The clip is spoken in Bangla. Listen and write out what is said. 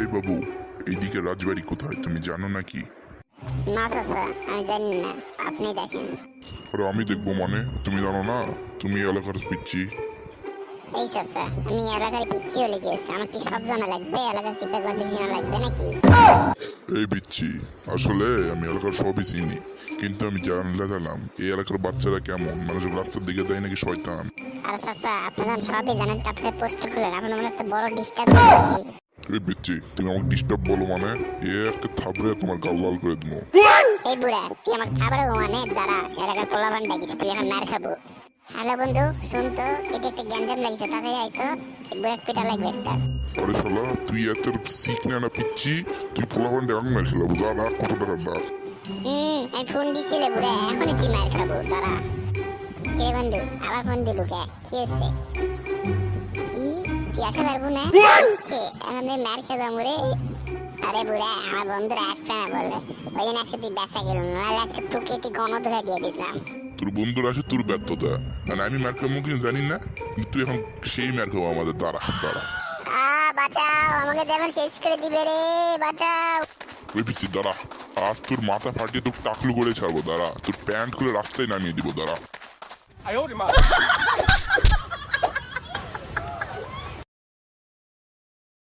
এই বাবু এইদিকে রাজবাড়ি কোথায়? তুমি জানো নাকি? না চাচা আমি জানি না। আপনি দেখেন। আরে আমি দেখব মানে? তুমি জানো না? তুমি এলাকার পিচ্ছি এই চাচা আমি এলাকার পিচ্ছি হলে গিয়েছে আমার কি সব জানা লাগবে? এলাকার সিপে গল্পে জানা লাগবে নাকি? এই পিচ্ছি আসলে আমি এলাকার সবই চিনি। কিন্তু আমি জানলে জানলাম এই এলাকার বাচ্চারা কেমন? মানুষ রাস্তার দিকে দেয় নাকি শয়তান? আর চাচা আপনি যখন সবই জানেন তো আপনি পোস্ট খুলেন আপনার মনে হচ্ছে বড় ডিস্টার্ব এই পিচ্ছি তুমি আমাকে ডিস্টার্ব বলো মানে? একটা থাবড়ে তোমার গাল লাল করে দেবো এই বুড়া তুই আমাকে খাবার মানে? দাঁড়া এলাকার পোলাবান ডাকিস তুই এখন মার খাব। হ্যালো বন্ধু শুন তো এটা একটা গ্যাঞ্জাম লাগছে তাড়াতাড়ি আয় তো। বুড়া পিটা লাগবে একটা। আরে শালা তুই এত শিখ না না পিচ্ছি? তুই পোলাপান ডাক মার খেলাবো যা রাখ কত টাকা ডাক হুম আমি ফোন দিছিলে বুড়া এখনই তুই মার খাব দাঁড়া। কে বন্ধু? আবার ফোন দিলু কে? কি হয়েছে? আসতে পারব না। আমাদের মার খেতাম রে আরে বুড়া আমার বন্ধুরা আসবে না বলে ওই জন্য আজকে তুই ব্যবসা গেলাম নাহলে আজকে তোকে একটি গণধরা দিয়ে দিতাম। তোর বন্ধুরা আসে তোর ব্যর্থতা। মানে আমি মার খাব কিনা জানি না? তুই এখন সেই মার খাব আমাদের দ্বারা দ্বারা বাঁচাও আমাকে যেমন শেষ করে দিবে রে বাঁচাও। ওই পিচ্ছি দাঁড়া। আজ তোর মাথা ফাটিয়ে তোর টাকলু করে ছাড়বো দাঁড়া। তোর প্যান্ট খুলে রাস্তায় নামিয়ে দিব দাঁড়া।